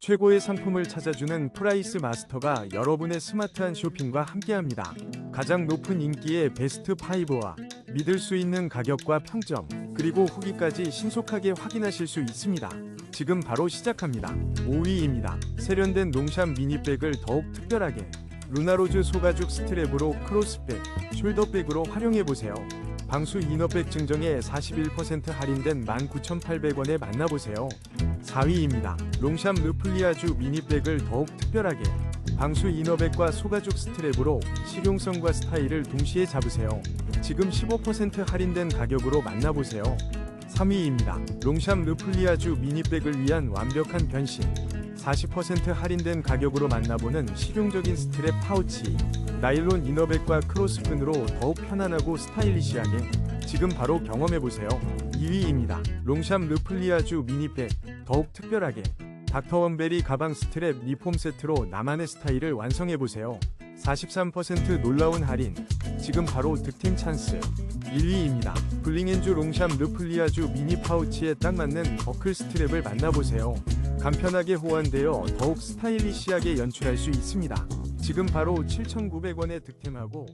최고의 상품을 찾아주는 프라이스 마스터가 여러분의 스마트한 쇼핑과 함께합니다. 가장 높은 인기의 베스트 5와 믿을 수 있는 가격과 평점, 그리고 후기까지 신속하게 확인하실 수 있습니다. 지금 바로 시작합니다. 5위입니다. 세련된 롱샴 미니백을 더욱 특별하게 루나로즈 소가죽 스트랩으로 크로스백, 숄더백으로 활용해보세요. 방수 이너백 증정에 41% 할인된 19,800원에 만나보세요. 4위입니다. 롱샴 르플리아주 미니백을 더욱 특별하게 방수 이너백과 소가죽 스트랩으로 실용성과 스타일을 동시에 잡으세요. 지금 15% 할인된 가격으로 만나보세요. 3위입니다. 롱샴 르플리아주 미니백을 위한 완벽한 변신. 40% 할인된 가격으로 만나보는 실용적인 스트랩 파우치. 나일론 이너백과 크로스끈으로 더욱 편안하고 스타일리시하게 지금 바로 경험해보세요. 2위입니다. 롱샴 르플리아주 미니백 더욱 특별하게 닥터원베리 가방 스트랩 리폼 세트로 나만의 스타일을 완성해보세요. 43% 놀라운 할인 지금 바로 득템 찬스 1위입니다. 블링앤주 롱샴 르플리아주 미니 파우치에 딱 맞는 버클 스트랩을 만나보세요. 간편하게 호환되어 더욱 스타일리시하게 연출할 수 있습니다. 지금 바로 7,900원에 득템하고